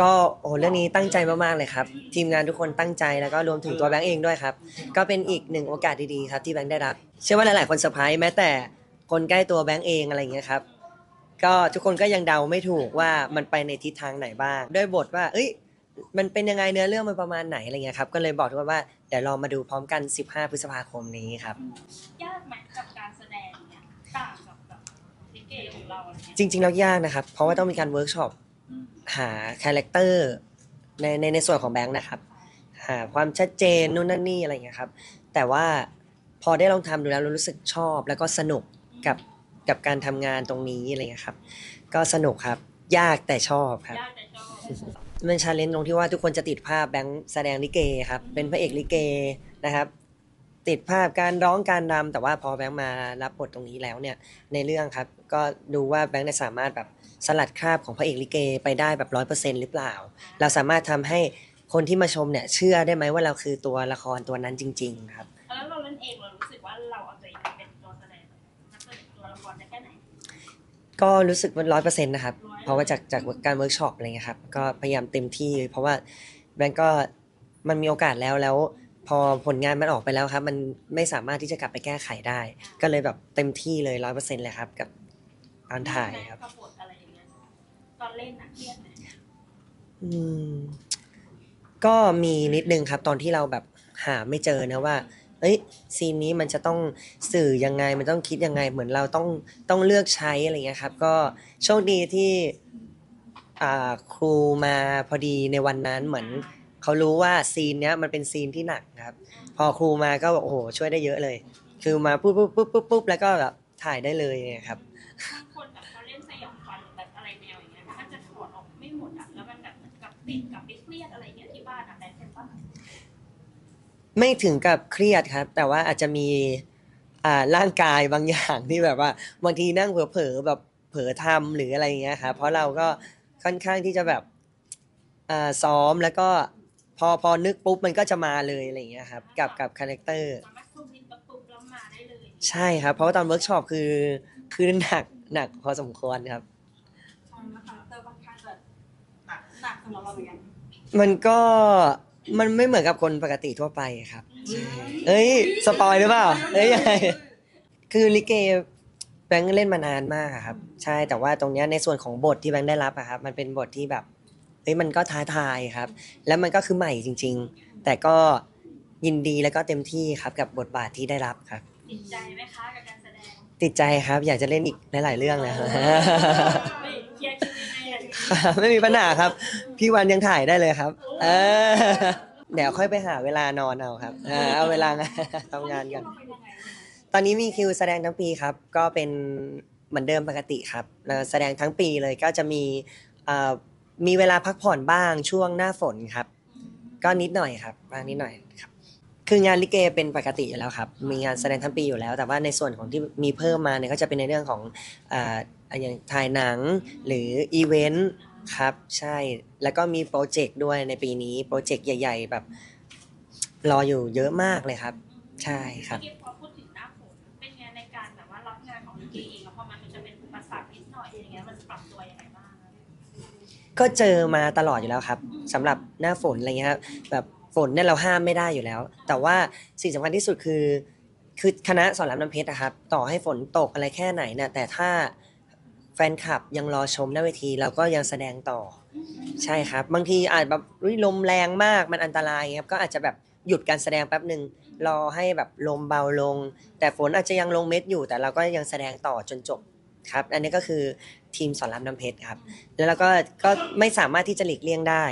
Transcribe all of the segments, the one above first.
ก็โอ้เรื่องนี้ตั้งใจมากๆเลยครับ ทีมงานทุกคนตั้งใจแล้วก็รวมถึงตัวแบงค์เองด้วยครับ ก็เป็นอีกหนึ่งโอกาสดีๆครับที่แบงค์ได้รับ เชื่อว่าหลายๆคนเซอร์ไพรส์แม้แต่คนใกล้ตัวแบงค์เองอะไรอย่างเงี้ยครับก็ทุกคนก็ยังเดาไม่ถูกว่ามันไปในทิศทางไหนบ้าง ด้วยบทว่า เอ้ย มันเป็นยังไงเนื้อเรื่องมันประมาณไหนอะไรเงี้ยครับ ก็เลยบอกทุกคนว่าเดี๋ยวลองมาดูพร้อมกัน 15 พฤษภาคมนี้ครับ ยากไหมกับการแสดงเนี่ยต่างกับแบบลิเกของเราอะไรเงี้ยจริงๆแล้วยากนะครับ เพราะว่าต้องมีการเวิร์กช็อป หาคาแรคเตอร์ในในในส่วนของแบงค์นะครับ หาความชัดเจนนู่นนั่นนี่อะไรอย่างเงี้ยครับ แต่ว่าพอได้ลองทำดูแล้วเรารู้สึกชอบ แล้วก็สนุกกับกับการทำงานตรงนี้อะไรเงี้ยครับ ก็สนุกครับ ยากแต่ชอบครับยากแต่ชอบมันชาเลนจ์ตรงที่ว่าทุกคนจะติดภาพแบงค์แสดงลิเกครับ เป็นพระเอกลิเกนะครับ ติดภาพการร้องการรำแต่ว่าพอแบงค์มารับบทตรงนี้แล้วเนี่ยในเรื่องครับ ก็ดูว่าแบงค์เนี่ยสามารถแบบ สลัดคราบของพระเอกลิเกไปได้แบบร้อยเปอร์เซ็นต์หรือเปล่า เราสามารถทำให้คนที่มาชมเนี่ยเชื่อได้ไหมว่าเราคือตัวละครตัวนั้นจริง ๆ ครับ แล้วเราเล่นเองเรารู้สึกว่าเราเอาตัวเองไปเป็นตัวแสดงนักแสดงตัวละครได้แค่ไหน ก็รู้สึกว่าร้อยเปอร์เซ็นต์นะครับ100%เพราะว่าจากจากการเวิร์กช็อปอะไรเงี้ยครับ ก็พยายามเต็มที่ เพราะว่าแบงก์ก็มันมีโอกาสแล้วแล้ว พอผลงานมันออกไปแล้วครับ มันไม่สามารถที่จะกลับไปแก้ไขได้ ก็เลยแบบเต็มที่เลยร้อยเปอร์เซ็นต์เลยครับ กับตอนถ่ายครับกับ อนเล่นอะเครียดไหมอืมก็มีนิดนึงครับตอนที่เราแบบหาไม่เจอนะว่า เอ้ยซีนนี้มันจะต้องสื่อยังไงมันต้องคิดยังไง เหมือนเราต้องต้องเลือกใช้อะไรเงี้ยครับ ก็โชคดีที่อ่าครูมาพอดีในวันนั้นเหมือนเขารู้ว่าซีนเนี้ยมันเป็นซีนที่หนักครับ พอครูมาก็บอกโอ้โหช่วยได้เยอะเลย คือมาปุ๊บปุ๊บปุ๊บปุ๊บปุ๊บแล้วก็แบบถ่ายได้เลยไงครับ บางคนแบบเขาเล่นสยองขวัญหรือแบบอะไรแนว ไม่ถึงกับเครียดครับ แต่ว่าอาจจะมีอ่าร่างกายบางอย่างที่แบบว่าบางทีนั่งเผลอๆแบบเผลอทำหรืออะไรอย่างเงี้ยครับเพราะเราก็ค่อนข้างที่จะแบบอ่าซ้อมแล้วก็พอพอนึกปุ๊บมันก็จะมาเลยอะไรอย่างเงี้ยครับกับกับคาแรคเตอร์ สามารถซุ่มนิดประตูแล้วมาได้เลยใช่ครับ เพราะว่าตอนเวิร์กช็อปคือคือหนักหนักพอสมควรครับใช่ไหมคะเตอร์ค่อนข้างจะหนักหนักสำหรับเราเหมือนกันมันก็ มันไม่เหมือนกับคนปกติทั่วไปครับใช่เอ้ยสปอยหรือเปล่าเอ้ยยังไงคือลิเกแบงค์เล่นมานานมากอะครับ ใช่แต่ว่าตรงเนี้ยในส่วนของบทที่แบงค์ได้รับอะครับ มันเป็นบทที่แบบเอ้ยมันก็ท้าทายครับ แล้วมันก็คือใหม่จริง ๆ แต่ก็ยินดีแล้วก็เต็มที่ครับกับบทบาทที่ได้รับครับ ติดใจไหมคะกับการแสดงติดใจครับ อยากจะเล่นอีกหลายๆเรื่องเลยครับ ไม่เคลียร์คิวยังไงอะ ไม่มีปัญหาครับ พี่วันยังถ่ายได้เลยครับ เออ เดี๋ยวค่อยไปหาเวลานอนเอาครับเออเอาเวลาทำงานกัน ตอนนี้มีคิวแสดงทั้งปีครับ ก็เป็นเหมือนเดิมปกติครับแล้วแสดงทั้งปีเลยก็จะมีเอ่อมีเวลาพักผ่อนบ้างช่วงหน้าฝนครับ ก็นิดหน่อยครับบ้างนิดหน่อยครับ คืองานลิเกเป็นปกติอยู่แล้วครับ มีงานแสดงทั้งปีอยู่แล้ว แต่ว่าในส่วนของที่มีเพิ่มมาเนี่ยก็จะเป็นในเรื่องของอ่าอย่างถ่ายหนังหรืออีเวนต์ ครับใช่แล้วก็มีโปรเจกต์ด้วยในปีนี้โปรเจกต์ใหญ่ ๆ แบบ รออยู่เยอะมากเลยครับ ใช่ครับ เมื่อกี้พอพูดถึงหน้าฝนเป็นไงในการแบบว่ารับงานของลิเกเองแล้วพอมันจะเป็นอุปสรรคนิดหน่อยอย่างเงี้ยมันปรับตัวยังไงบ้างอะก็เจอมาตลอดอยู่แล้วครับสำหรับหน้าฝนอะไรเงี้ยครับแบบฝนเนี่ยเราห้ามไม่ได้อยู่แล้ว แต่ว่าสิ่งสำคัญที่สุดคือ คือคณะสอนรามน้ำเพชรนะครับ ต่อให้ฝนตกอะไรแค่ไหนเนี่ยแต่ถ้า แฟนคลับยังรอชมหน้าเวทีเราก็ยังแสดงต่อ ใช่ครับ บางทีอาจแบบอุ๊ยลมแรงมากมันอันตรายครับก็อาจจะแบบหยุดการแสดงแป๊บหนึ่งรอให้แบบลมเบาลง แต่ฝนอาจจะยังลงเม็ดอยู่ แต่เราก็ยังแสดงต่อจนจบครับ อันนี้ก็คือทีมสอนรามน้ำเพชรครับ แล้วเราก็ก็ไม่สามารถที่จะหลีกเลี่ยงได้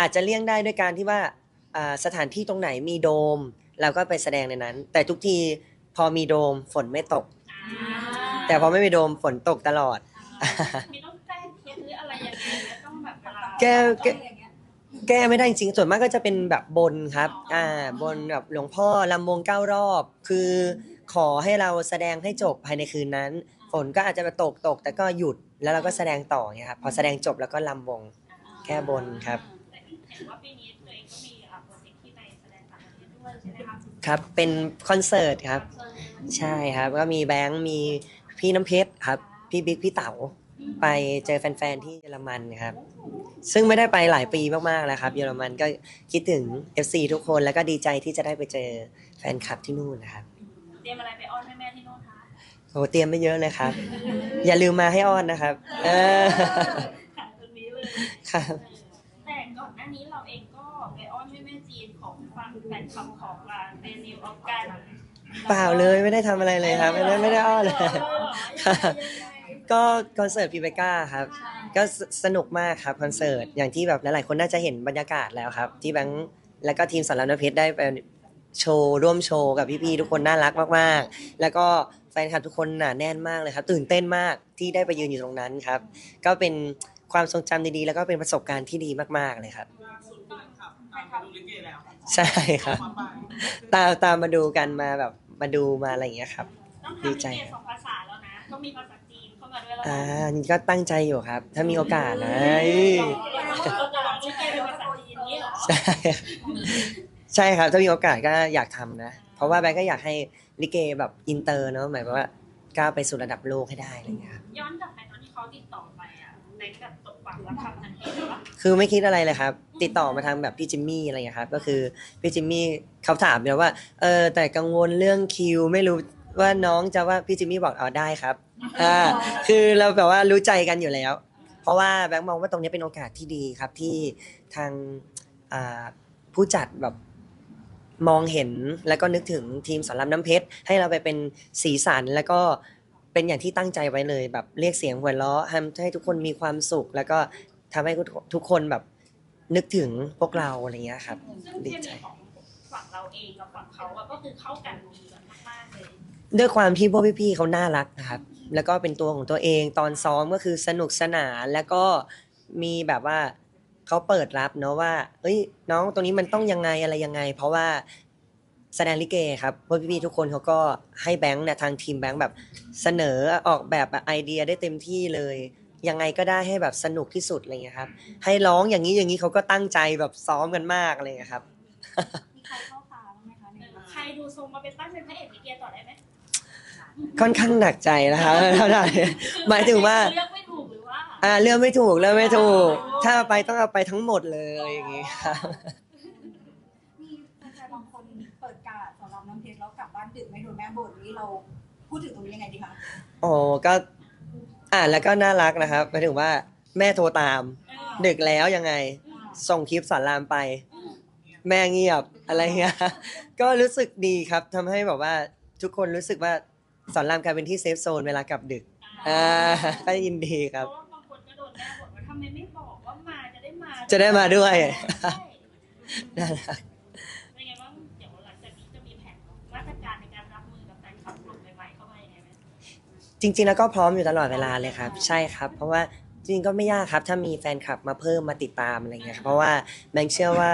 อาจจะเลี่ยงได้ด้วยการที่ว่าอ่าสถานที่ตรงไหนมีโดมเราก็ไปแสดงในนั้น แต่ทุกทีพอมีโดมฝนไม่ตก แต่พอไม่มีโดมฝนตกตลอด มีต้องแก้เคล็ดหรืออะไรยังไงไหมต้องแบบเวลาแก้แก้อย่างเงี้ยแก้ไม่ได้จริงๆส่วนมากก็จะเป็นแบบบนครับ อ่า บนแบบหลวงพ่อลำวงเก้ารอบ คือขอให้เราแสดงให้จบภายในคืนนั้น ฝนก็อาจจะมาตกตก แต่ก็หยุดแล้วเราก็แสดงต่อเนี่ยครับพอแสดงจบแล้วก็ลำวงแก้บนครับแต่เห็นว่าปีนี้ตัวเองก็มีอะโปรเจกต์ที่ไปแสดงต่างประเทศด้วยใช่ไหมคะครับเป็นคอนเสิร์ตครับ ใช่ครับ ก็มีแบงค์มีพี่น้ำเพชรครับ พี่บิ๊กพี่เต๋าอืไปเจอแฟนๆที่เยอรมันครับ ซึ่งไม่ได้ไปหลายปีมากๆแล้วครับ เยอรมันก็คิดถึง FC ทุกคนแล้วก็ดีใจที่จะได้ไปเจอแฟนคลับที่นู่นนะครับเตรียมอะไรไปอ้อนแม่แม่ๆที่โน่นคะโอ้เตรียมไม่เยอะเลยครับ อย่าลืมมาให้อ้อนนะครับ เออค่ะตรงนี้เลยครับ แต่ก่อนหน้านี้เราเองก็ไปอ้อนแม่แม่ๆจีนของฝั่งแฟนคลับของร้านเดนิวออฟกันเปล่าเลยไม่ได้ทำอะไรเลยครับ ไม่ได้ไม่ได้อ้อนเลยครับ ก็คอนเสิร์ตพีเบก้าครับ ก็สสนุกมากครับคอนเสิร์ตอย่างที่แบบหลายๆคนน่าจะเห็นบรรยากาศแล้วครับ ที่แบงค์แล้วก็ทีมสารนเพชรได้ไปโชว์ร่วมโชว์กับพี่ๆทุกคนน่ารักมากๆ แล้วก็แฟนคลับทุกคนหนาแน่นมากเลยครับ ตื่นเต้นมากที่ได้ไปยืนอยู่ตรงนั้นครับ ก็เป็นความทรงจำดีๆ แล้วก็เป็นประสบการณ์ที่ดีมากๆเลยครับล่าสุดแฟนคลับตามมาดูลิเกแล้วใช่ครับมาไปตามตามมาดูกันมาแบบมาดูมาอะไรอย่างเงี้ยครับต้องดีทำใจลิเกสองภาษาแล้วนะต้องมีภาษาจีนเข้า มาด้วยแล้วอ่านะนี่ก็ตั้งใจอยู่ครับ ถ้ามีโอกาสนะเราจะร้องลิเกเป็นภาษาจีนนี่เหรอใช่ใช่ครับถ้ามีโอกาสก็อยากทำนะ เพราะว่าแบงก์ก็อยากให้ลิเกแบบอินเตอร์เนาะหมายความว่าก้าวไปสู่ระดับโลกให้ได้อะไรอย่างเงี้ยครับย้อนกลับไปตอนที่เขาติดต่อไปอะในแบบตกปากรับคำทันทีเลยปะคือไม่คิดอะไรเลยครับ ติดต่อมาทางแบบพี่จิมมี่อะไรอย่างเงี้ยครับก็คือพี่จิมมี่เขาถามเดียวว่าเออแต่กังวลเรื่องคิวไม่รู้ ว่าน้องจะว่าพี่จิมมี่บอกเอาได้ครับอ่าคือเราแบบว่ารู้ใจกันอยู่แล้ว เพราะว่าแบงค์มองว่าตรงนี้เป็นโอกาสที่ดีครับที่ทางอ่าผู้จัดแบบมองเห็นแล้วก็นึกถึงทีมสอนรามน้ำเพชรให้เราไปเป็นสีสันแล้วก็เป็นอย่างที่ตั้งใจไว้เลย แบบเรียกเสียงหัวเราะทำให้ทุกคนมีความสุข แล้วก็ทำให้ทุกคนแบบนึกถึงพวกเราอะไรเงี้ยครับซึ่งเคมีของฝั่งเราเองกับฝั่งเขาอะก็คือเข้ากันดีแบบมากๆเลย ด้วยความที่พวกพี่ๆเขาน่ารักนะครับ แล้วก็เป็นตัวของตัวเองตอนซ้อมก็คือสนุกสนานแล้วก็มีแบบว่าเขาเปิดรับเนาะว่า เอ้ย น้องตรงนี้มันต้องยังไงอะไรยังไง เพราะว่าแสดงลิเกครับพวกพี่ๆทุกคนเขาก็ให้แบงค์เนี่ยทางทีมแบงค์แบบเสนอออกแบบไอเดียได้เต็มที่เลย ยังไงก็ได้ให้แบบสนุกที่สุดอะไรเงี้ยครับ ให้ร้องอย่างนี้อย่างนี้เขาก็ตั้งใจแบบซ้อมกันมากอะไรเงี้ยครับ มีใครเข้าตาบ้างไหมคะในร้านใครดูทรงมาเป็นตั้งเป็นพระเอกลิเกต่อได้ไหม ค่อนข้างหนักใจนะครับหมายถึงว่า เลือกไม่ถูกหรือว่าอ่าเลือกไม่ถูกเลือกไม่ถูก ถ้าเอาไปต้องเอาไปทั้งหมดเลยอย่างงี้ครับ มีแฟนๆบางคนเปิดการ์ดสำหรับน้ำเพชรแล้วกลับบ้านดึกไม่โดนแม่บ่นนี้เราพูดถึงตรงนี้ยังไงดีคะโอ้ก็อ่านแล้วก็น่ารักนะครับหมายถึงว่าแม่โทรตาม ดึกแล้วยังไง ส่งคลิปสอนรามไป แม่เงียบอะไรเงี้ย ก็รู้สึกดีครับทำให้แบบว่าทุกคนรู้สึกว่า สอนรามกลายเป็นที่เซฟโซนเวลากลับดึกอ่าก็ยินดีคเพรับราะว่าบางคนก็โดนแม่บ่นว่าทำไมไม่บอกว่ามาจะได้มาจะได้มาด้วย ใช่น่ารัก เป็นไงบ้างเดี๋ยวหลังจากนี้จะมีแผนมาตรการในการรับมือกับแฟนคลับกลุ่มใหม่ๆเข้ามายังไงไหมจริงๆ แล้วก็พร้อมอยู่ตลอดเวลาเลยครับ ใช่ครับ เพราะว่าจริงๆก็ไม่ยากครับ ถ้ามีแฟนคลับมาเพิ่มมาติดตามอะไรเงี้ยครับเพราะว่าแบงค์เชื่อว่า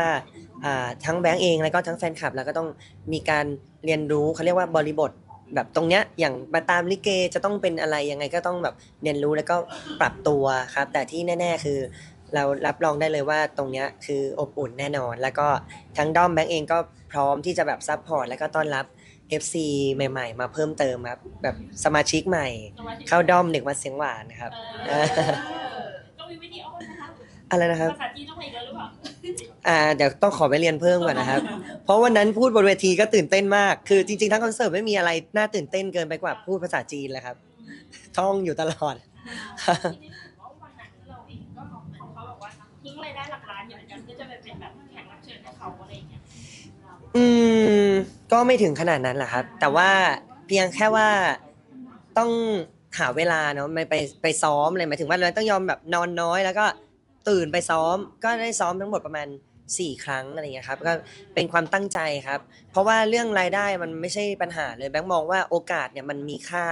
อ่าทั้งแบงค์เองแล้วก็ทั้งแฟนคลับแล้วก็ต้องมีการเรียนรู้เขาเรียกว่าบริบท แบบตรงเนี้ยอย่างมาตามลิเกจะต้องเป็นอะไรยังไงก็ต้องแบบเรียนรู้แล้วก็ปรับตัวครับ แต่ที่แน่ ๆ คือ เรารับรองได้เลยว่าตรงเนี้ยคืออบอุ่นแน่นอน แล้วก็ทั้งด้อมแบงค์เองก็พร้อมที่จะแบบซัพพอร์ตแล้วก็ต้อนรับ FC ใหม่ ๆ มาเพิ่มเติมครับแบบสมาชิกใหม่ เข้าด้อมเด็กวัดเสียงหวานนะครับ เออต้องมีวิธีอ้อนะ อะไรนะครับ ภาษาจีนต้องไปอีกแล้วหรือเปล่าอ่าเดี๋ยวต้องขอไปเรียนเพิ่มก่อนนะครับ เพราะวันนั้นพูดบนเวทีก็ตื่นเต้นมาก คือจริงๆทั้งคอนเสิร์ตไม่มีอะไรน่าตื่นเต้นเกินไปกว่าพูดภาษาจีนเลยครับ ท่องอยู่ตลอด ทีนี้ถือว่าวันนั้นเราเองก็เหมือนเขาบอกว่าทิ้งรายได้หลักล้านอยู่เหมือนกันเพื่อจะไปเป็นแบบแขกรับเชิญให้เขาอะไรอย่างเงี้ยอืม ก็ไม่ถึงขนาดนั้นแหละครับ แต่ว่าเพียงแค่ว่าต้องหาเวลาเนาะไม่ไปไปซ้อมเลยหมายถึงว่าเราต้องยอมแบบนอนน้อยแล้วก็ ตื่นไปซ้อมก็ได้ซ้อมทั้งหมดประมาณ 4 ครั้งอะไรเงี้ยครับก็เป็นความตั้งใจครับ เพราะว่าเรื่องรายได้มันไม่ใช่ปัญหาเลยแบงค์มองว่าโอกาสเนี่ยมันมีค่า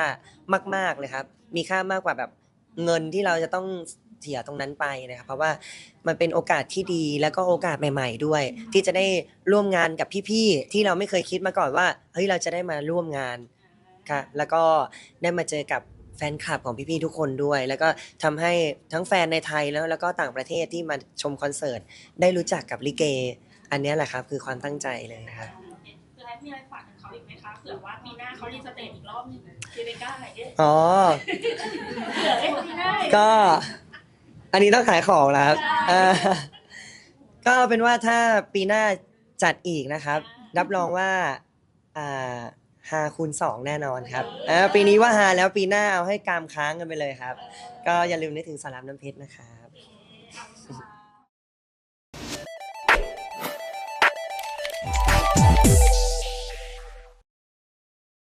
มากๆเลยครับ มีค่ามากกว่าแบบเงินที่เราจะต้องเสียตรงนั้นไปนะครับ เพราะว่ามันเป็นโอกาสที่ดีแล้วก็โอกาสใหม่ ๆ ด้วย ที่จะได้ร่วมงานกับพี่ๆที่เราไม่เคยคิดมาก่อนว่าเฮ้ยเราจะได้มาร่วมงานครับแล้วก็ได้มาเจอกับ แฟนคลับของพี่ๆทุกคนด้วย แล้วก็ทำให้ทั้งแฟนในไทยแล้วแล้วก็ต่างประเทศที่มาชมคอนเสิร์ต ได้รู้จักกับลิเก อันเนี้ยแหละครับคือความตั้งใจเลยนะครับคือให้มีอะไรฝากถึงเขาอีกไหมคะเผื่อว่าปีหน้าเขารีสเตทอีกรอบนึงเจเบก้าอะไรเงี้ยอ๋อเผื่อได้ปีหน้าก็อันนี้ต้องขายของแล้วครับอ่าก็เอาเป็นว่าถ้าปีหน้าจัดอีกนะครับ รับรองว่าอ่า ฮาคูณสองแน่นอนครับอ่าปีนี้ว่าฮาแล้วปีหน้าเอาให้กามค้างกันไปเลยครับ ก็อย่าลืมนึกถึงสารามน้ำเพชรนะครับค่ะ